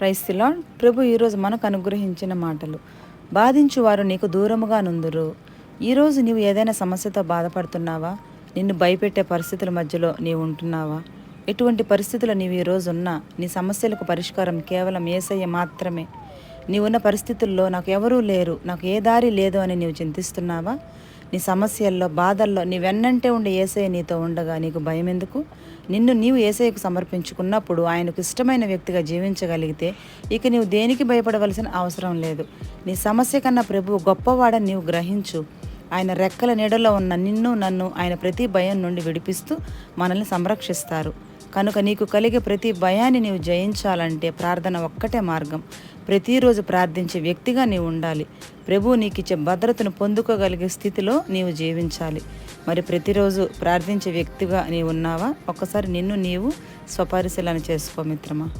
క్రైస్తులా ప్రభు ఈరోజు మనకు అనుగ్రహించిన మాటలు. బాధించువారు నీకు దూరముగా నుందురు. ఈరోజు నీవు ఏదైనా సమస్యతో బాధపడుతున్నావా? నిన్ను భయపెట్టే పరిస్థితుల మధ్యలో నీవు ఉంటున్నావా? ఎటువంటి పరిస్థితులు నీవు ఈరోజు ఉన్నా నీ సమస్యలకు పరిష్కారం కేవలం ఏసయ్య మాత్రమే. నీవున్న పరిస్థితుల్లో నాకు ఎవరూ లేరు. నాకు ఏ దారి లేదు అని నీవు చింతిస్తున్నావా? నీ సమస్యల్లో బాధల్లో నీ వెన్నంటే ఉండే ఏసయ్య నీతో ఉండగా నీకు భయం ఎందుకు నిన్ను నీవు ఏసయ్యకు సమర్పించుకున్నప్పుడు ఆయనకు ఇష్టమైన వ్యక్తిగా జీవించగలిగితే ఇక నీవు దేనికి భయపడవలసిన అవసరం లేదు. నీ సమస్య కన్నా ప్రభువు గొప్పవాడని నీవు గ్రహించు. ఆయన రెక్కల నీడలో ఉన్న నిన్ను నన్ను ఆయన ప్రతి భయం నుండి విడిపిస్తూ మనల్ని సంరక్షిస్తారు. కనుక నీకు కలిగే ప్రతి భయాన్ని నీవు జయించాలంటే ప్రార్థన ఒక్కటే మార్గం. ప్రతిరోజు ప్రార్థించే వ్యక్తిగా నీవు ఉండాలి. ప్రభు నీకిచ్చే భద్రతను పొందుకోగలిగే స్థితిలో నీవు జీవించాలి. మరి ప్రతిరోజు ప్రార్థించే వ్యక్తిగా నీవు ఉన్నావా? ఒక్కసారి నిన్ను నీవు స్వపరిశీలన చేసుకో మిత్రమా.